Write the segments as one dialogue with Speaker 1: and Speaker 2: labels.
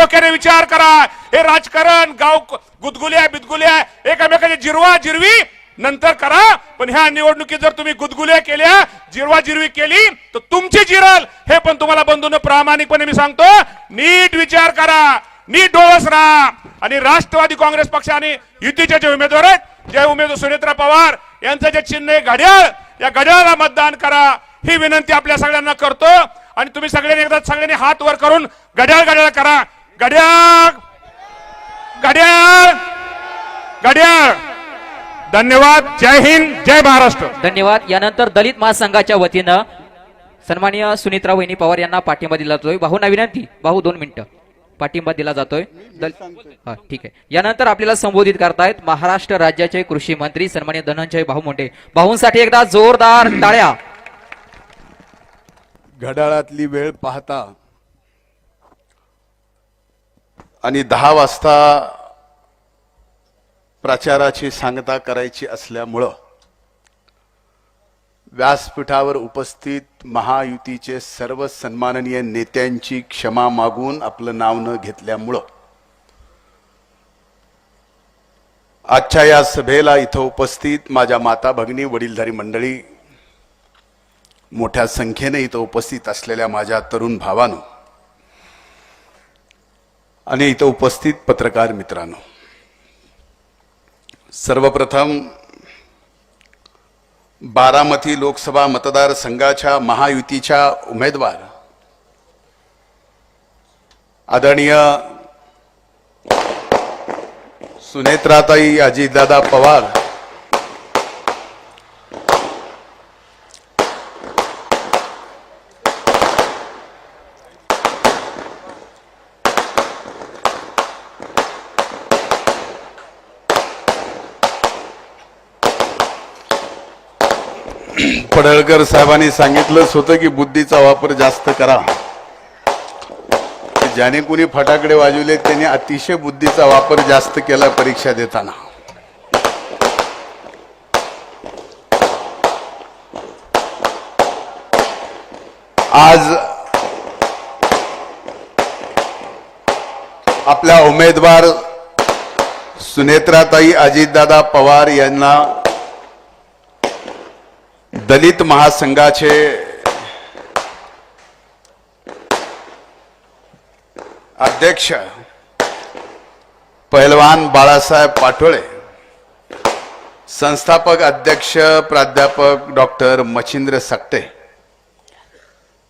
Speaker 1: डोक्याने विचार करा. हे राजकारण गाव गुदगुल्या बिदगुल्या एकामेकाच्या जिरवा जिरवी नंतर करा. पण ह्या निवडणुकीत जर तुम्ही गुदगुल्या केल्या जिरवा जिरवी केली तर तुमची जिरल. हे पण तुम्हाला बंधून प्रामाणिकपणे मी सांगतो. नीट विचार करा. नीट डोळस राहा. आणि राष्ट्रवादी काँग्रेस पक्षाने युतीचे जे उमेदवार आहेत जे उमेदवार सुनेत्रा पवार यांचं जे चिन्ह आहे घड्याळ या घड्याळाला मतदान करा. ही विनंती आपल्या सगळ्यांना करतो. आणि तुम्ही सगळ्यांनी एकदा सगळ्यांनी हात वर करून घड्याळ घड्याळ करा. घड्याळ! घड्याळ! घड्याळ! धन्यवाद जय हिंद जय महाराष्ट्र.
Speaker 2: धन्यवाद. यानंतर दलित महासंघाच्या वतीनं सन्माननीय सुनित्रा वहिनी पवार यांना पाठिंबा दिला जातोय. भाऊंना विनंती? भाऊ दोन मिनिटं. पाठिंबा दिला जातोय. हा, ठीक आहे. यानंतर आपल्याला संबोधित करतायत महाराष्ट्र राज्याचे कृषी मंत्री सन्मान्य धनंजय भाऊ मुंडे. भाऊंसाठी एकदा जोरदार टाळ्या.
Speaker 3: घड्याळातली वेळ पाहता आणि दहा वाजता प्रचाराची सांगता करायची असल्यामुळं व्यासपीठावर उपस्थित महायुतीचे सर्व सन्माननीय नेत्यांची क्षमा मागून आपलं नाव न घेतल्यामुळं आजच्या या सभेला इथं उपस्थित माझ्या माता भगिनी वडीलधारी मंडळी मोठ्या संख्येने इथं उपस्थित असलेल्या माझ्या तरुण भावानं आणि इथं उपस्थित पत्रकार मित्रांनो सर्वप्रथम बारामती लोकसभा मतदारसंघाच्या महायुतीच्या उमेदवार आदरणीय सुनेत्राताई अजितदादा पवार पडळकर साहेबांनी सांगितलंच होतं की बुद्धीचा वापर जास्त करा. ज्याने कुणी फटाकडे वाजवले त्यांनी अतिशय बुद्धीचा वापर जास्त केला परीक्षा देताना. आज आपल्या उमेदवार सुनेत्राताई अजितदादा पवार यांना दलित महासंघाचे अध्यक्ष पहिलवान बाळासाहेब पाटोळे संस्थापक अध्यक्ष प्राध्यापक डॉक्टर मच्छिंद्र सकटे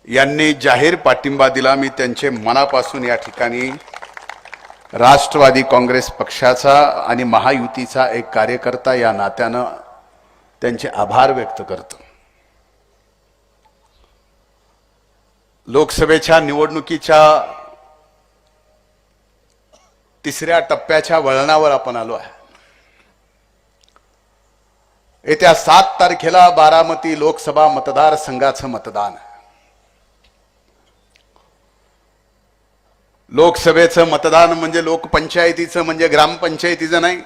Speaker 3: यांनी जाहीर पाठिंबा दिला. मी त्यांचे मनापासून या ठिकाणी राष्ट्रवादी काँग्रेस पक्षाचा आणि महायुतीचा एक कार्यकर्ता या नात्यानं त्यांचे आभार व्यक्त करतो. लोकसभेच्या निवडणुकीच्या तिसऱ्या टप्प्याच्या वळणावर आपण आलो आहे. येत्या सात तारखेला बारामती लोकसभा मतदारसंघाचं मतदान लोकसभेचं मतदान म्हणजे लोकपंचायतीचं म्हणजे ग्रामपंचायतीचं नाही.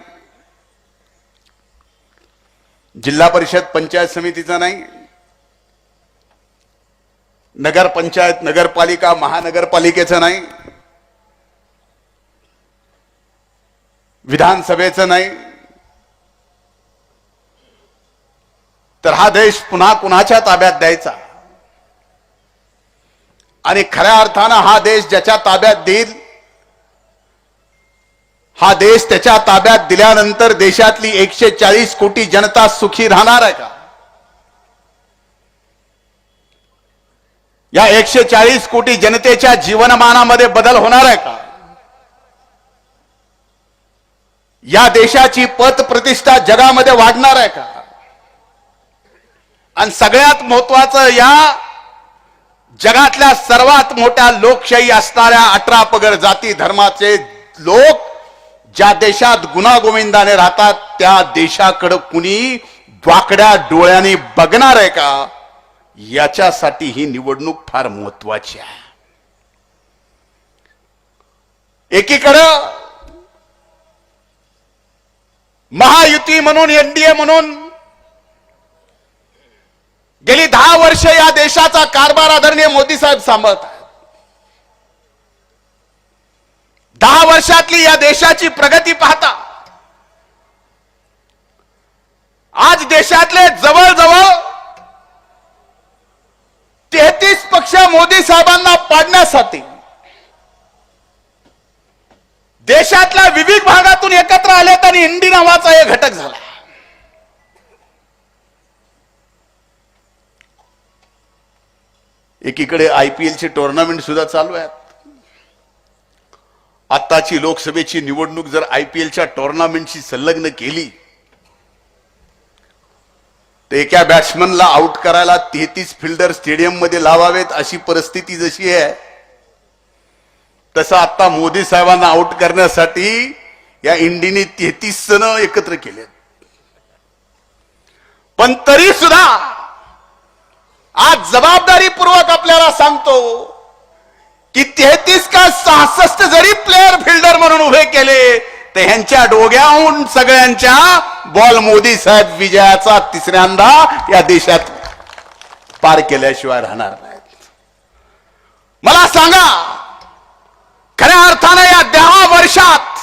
Speaker 3: जिल्हा परिषद पंचायत समितीचं नाही. नगरपंचायत नगरपालिका महानगरपालिकेचं नाही. विधानसभेचं नाही. तर हा देश पुन्हा कुणाच्या ताब्यात द्यायचा? आणि खऱ्या अर्थानं हा देश ज्याच्या ताब्यात देईल हा देश त्याच्या ताब्यात दिल्यानंतर देशातली एकशे चाळीस कोटी जनता सुखी राहणार आहे का? या एकशे चाळीस कोटी जनतेच्या जीवनमानामध्ये बदल होणार आहे का? या देशाची पत प्रतिष्ठा जगामध्ये वाढणार आहे का? आणि सगळ्यात महत्वाचं या जगातल्या सर्वात मोठ्या लोकशाही असणाऱ्या अठरा पगड जाती धर्माचे लोक ज्या देशात गुणागोविंदाने राहतात त्या देशाकडं कुणी वाकड्या डोळ्याने बघणार आहे का? याच्यासाठी ही निवडणूक फार महत्वाची आहे. एकीकडं महायुती म्हणून एनडीए म्हणून गेली दहा वर्ष या देशाचा कारभार आदरणीय मोदी साहेब सांभाळत दहा वर्षातली या देशाची प्रगती पाहता आज देशातले जवळजवळ तेहतीस मोदी साहेबांना पाडण्यासाठी देशातल्या विविध भागातून एकत्र आलेत आणि इंडी नावाचा एक घटक झाला. एकीकडे आयपीएल पी टुर्नामेंट सुद्धा चालू आहेत. आत्ताची लोकसभेची निवडणूक जर आयपीएलच्या टुर्नामेंटशी संलग्न केली तर एका बॅट्समनला आउट करायला तेहतीस फिल्डर स्टेडियममध्ये लावावेत अशी परिस्थिती जशी आहे तसं आता मोदी साहेबांना आउट करण्यासाठी या इंडीने तेहतीस जण एकत्र केले पण तरी सुद्धा आज जबाबदारीपूर्वक आपल्याला सांगतो की तेहतीस का सहासष्ट जरी प्लेअर फिल्डर म्हणून उभे केले तर ह्यांच्या डोग्याहून सगळ्यांच्या बॉल मोदी साहेब विजयाचा तिसऱ्यांदा या देशात पार केल्याशिवाय राहणार नाहीत. मला सांगा खऱ्या अर्थानं या दहा वर्षात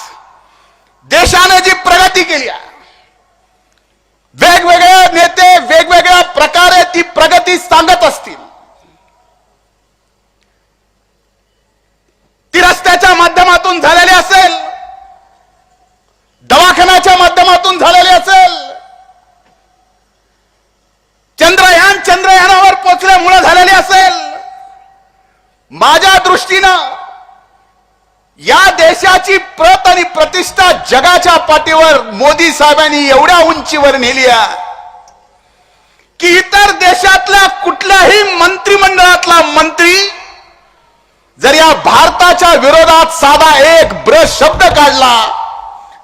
Speaker 3: देशाने जी प्रगती केली आहे वेगवेगळे नेते वेगवेगळ्या प्रकारे ती प्रगती सांगत असतील. दृष्टीनं या देशाची प्रत आणि प्रतिष्ठा जगाच्या पाठीवर मोदी साहेबांनी एवढ्या उंचीवर नेली आहे की इतर देशातल्या कुठल्याही मंत्रिमंडळातला मंत्री जर या भारताच्या विरोधात साधा एक ब्रश शब्द काढला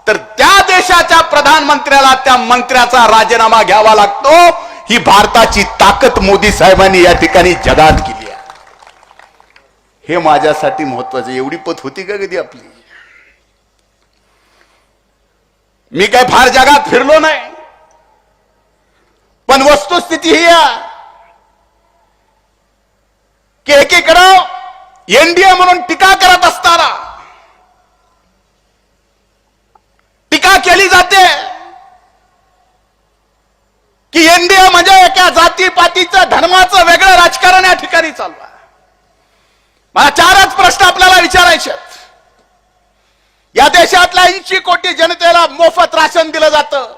Speaker 3: तर त्या देशाच्या प्रधानमंत्र्याला त्या मंत्र्याचा राजीनामा घ्यावा लागतो. ही भारताची ताकद मोदी साहेबांनी या ठिकाणी जगात केली. हे माझ्यासाठी महत्वाचं एवढी पत होती का कधी आपली? मी काय फार जगात फिरलो नाही. पण वस्तुस्थिती ही या. की एकीकडं एनडीए म्हणून टीका करत असताना टीका केली जाते की एनडीए म्हणजे एका जाती पातीचं धर्माचं वेगळं राजकारण या ठिकाणी चालू आहे. मला चारच प्रश्न आपल्याला विचारायचे या देशातल्या ऐंशी कोटी जनतेला मोफत राशन दिलं जातं.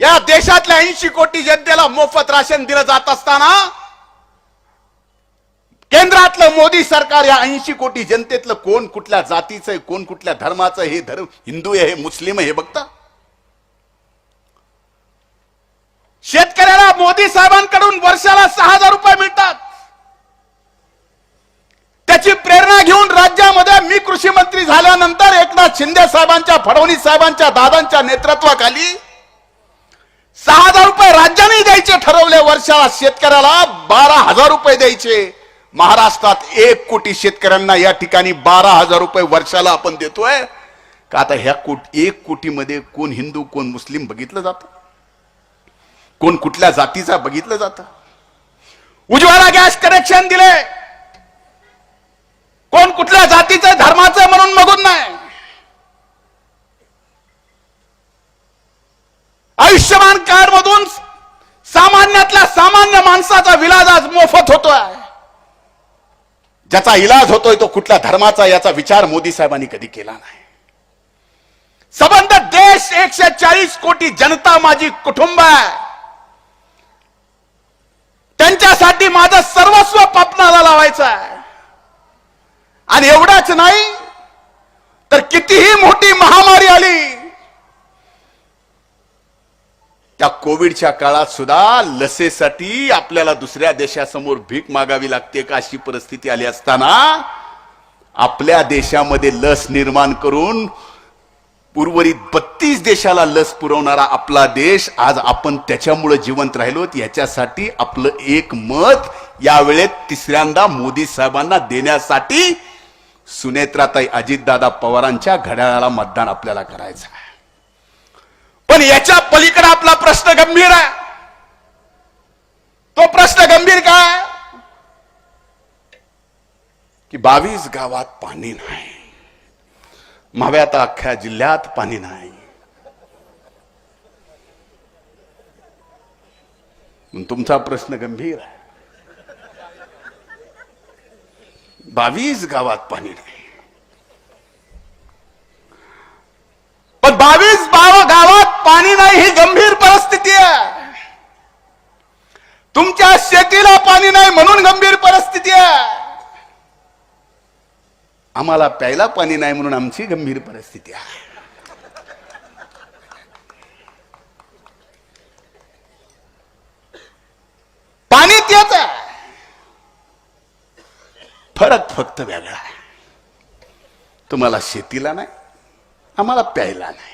Speaker 3: या देशातल्या ऐंशी कोटी जनतेला मोफत राशन दिलं जात असताना केंद्रातलं मोदी सरकार या ऐंशी कोटी जनतेतलं कोण कुठल्या जातीचं आहे कोण कुठल्या धर्माचं हे धर्म हिंदू आहे हे मुस्लिम आहे हे बघता. शेतकऱ्याला मोदी साहेबांकडून वर्षाला सहा हजार रुपये मिळतात. त्याची प्रेरणा घेऊन राज्यामध्ये मी कृषी मंत्री झाल्यानंतर एकनाथ शिंदे साहेबांच्या फडणवीस साहेबांच्या दादांच्या नेतृत्वाखाली सहा हजार रुपये राज्याने द्यायचे ठरवले. वर्षाला शेतकऱ्याला बारा हजार रुपये द्यायचे. महाराष्ट्रात एक कोटी शेतकऱ्यांना या ठिकाणी बारा हजार रुपये वर्षाला आपण देतोय. का आता ह्या कोट एक कोटीमध्ये कोण हिंदू कोण मुस्लिम बघितलं जातं? कोण कुठल्या जातीचा बघितलं जातं? उज्ज्वला गॅस कनेक्शन दिले. कोण कुठल्या जातीचं धर्माचं म्हणून बघून नाही. आयुष्यमान कार्ड मधून सामान्यातल्या सामान्य माणसाचा विलाज आज मोफत होतोय. ज्याचा इलाज होतोय तो कुठल्या धर्माचा याचा विचार मोदी साहेबांनी कधी केला नाही. संबंध देश एकशे चाळीस कोटी जनता माझी कुटुंब आहे. त्यांच्यासाठी माझं सर्वस्व पापणाला लावायचं आहे. आणि एवढाच नाही तर कितीही मोठी महामारी आली त्या कोविडच्या काळात सुद्धा लसेसाठी आपल्याला दुसऱ्या देशासमोर भीक मागावी लागते का अशी परिस्थिती आली असताना आपल्या देशामध्ये लस निर्माण करून उर्वरित बत्तीस देशाला लस पुरवणारा आपला देश आज आपण त्याच्यामुळे जिवंत राहिलो याच्यासाठी आपलं एक मत यावेळेत तिसऱ्यांदा मोदी साहेबांना देण्यासाठी सुनेत्राताई अजितदादा पवारांच्या घड्याळाला मतदान आपल्याला करायचं आहे. पण याच्या पलीकडे आपला प्रश्न गंभीर आहे. तो प्रश्न गंभीर काय की बावीस गावात पाणी नाही. माव्यात अख्ख्या जिल्ह्यात पाणी नाही. तुमचा प्रश्न गंभीर आहे. बावीस गावात पाणी नाही पण बावीस गावात पाणी नाही ही गंभीर परिस्थिती आहे. तुमच्या शेतीला पाणी नाही म्हणून गंभीर परिस्थिती आहे. आम्हाला प्यायला पाणी नाही म्हणून आमची गंभीर परिस्थिती आहे पाणी तेच आहे फरक फक्त वेगळा आहे. तुम्हाला शेतीला नाही आम्हाला प्यायला नाही.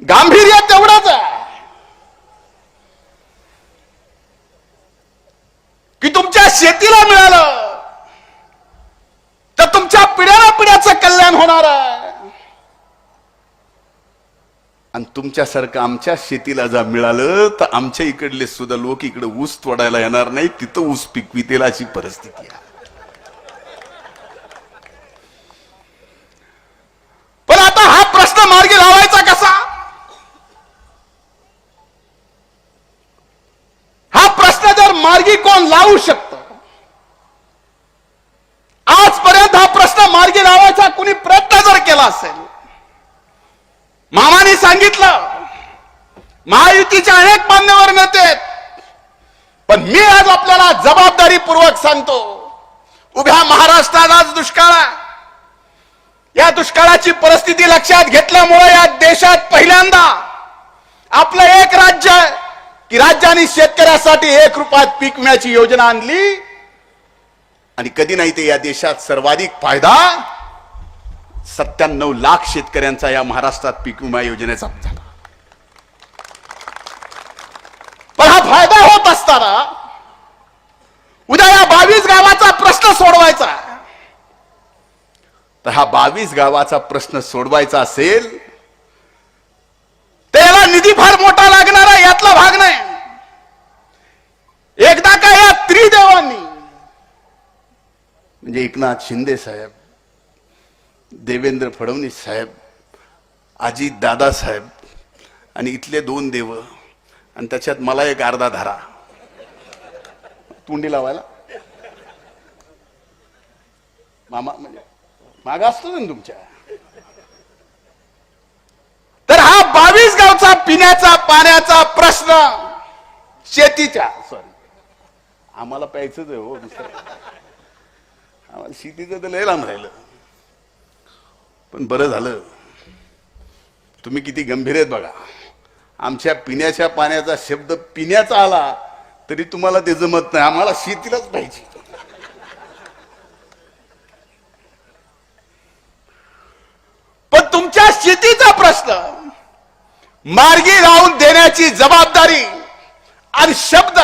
Speaker 3: गांभीर्य तेवढाच आहे. की तुमच्या शेतीला मिळालं तर तुमच्या पिढ्याला पिढ्याचं कल्याण होणार आहे. आणि तुमच्यासारखं आमच्या शेतीला जर मिळालं तर आमच्या इकडले सुद्धा लोक इकडे ऊस तोडायला येणार नाही तिथं ऊस पिकवितेल अशी परिस्थिती आहे पण आता हा प्रश्न मार्गी लावायचा कसा हा प्रश्न जर मार्गी कोण लावू शकत? आजपर्यंत हा प्रश्न मार्गी लावायचा कुणी प्रयत्न जर केला असेल. मामाने सांगितलं महायुतीचे अनेक मान्यवर नेते पण मी आज आपल्याला जबाबदारीपूर्वक सांगतो उभ्या महाराष्ट्रात आज दुष्काळ आहे. या दुष्काळाची परिस्थिती लक्षात घेतल्यामुळे या देशात पहिल्यांदा आपलं एक राज्य की राज्याने शेतकऱ्यासाठी एक रुपयात पीक विम्याची योजना आणली? आणि कधी नाही ते या देशात सर्वाधिक फायदा? सत्त्याण्णव लाख शेतकऱ्यांचा या महाराष्ट्रात पीक विमा योजनेचा झाला. पण हा फायदा होत असताना उद्या या बावीस गावाचा प्रश्न सोडवायचा. तर हा बावीस गावाचा प्रश्न सोडवायचा असेल त्याला निधी फार मोठा लागणार यातला भाग नाही. एकदा का या त्रिदेवांनी म्हणजे एकनाथ शिंदे साहेब देवेंद्र फडणवीस साहेब आजी दादा साहेब आणि इथले दोन देव आणि त्याच्यात मला एक अर्धा धारा. तोंडी लावायला. मामा म्हणजे मागा असतो ना तुमच्या तर हा बावीस पिण्याचा पाण्याचा प्रश्न शेतीच्या. सॉरी आम्हाला प्यायचंच आहे हो दुसरं. आम्हाला शेतीचं तर लय लांब राहिलं. पण बरं झालं. तुम्ही किती गंभीर आहेत बघा. आमच्या पिण्याच्या पाण्याचा शब्द पिण्याचा आला तरी तुम्हाला ते जमत नाही. आम्हाला शेतीलाच पाहिजे. पण तुमच्या शेतीचा प्रश्न मार्गी लावून देण्याची जबाबदारी आणि शब्द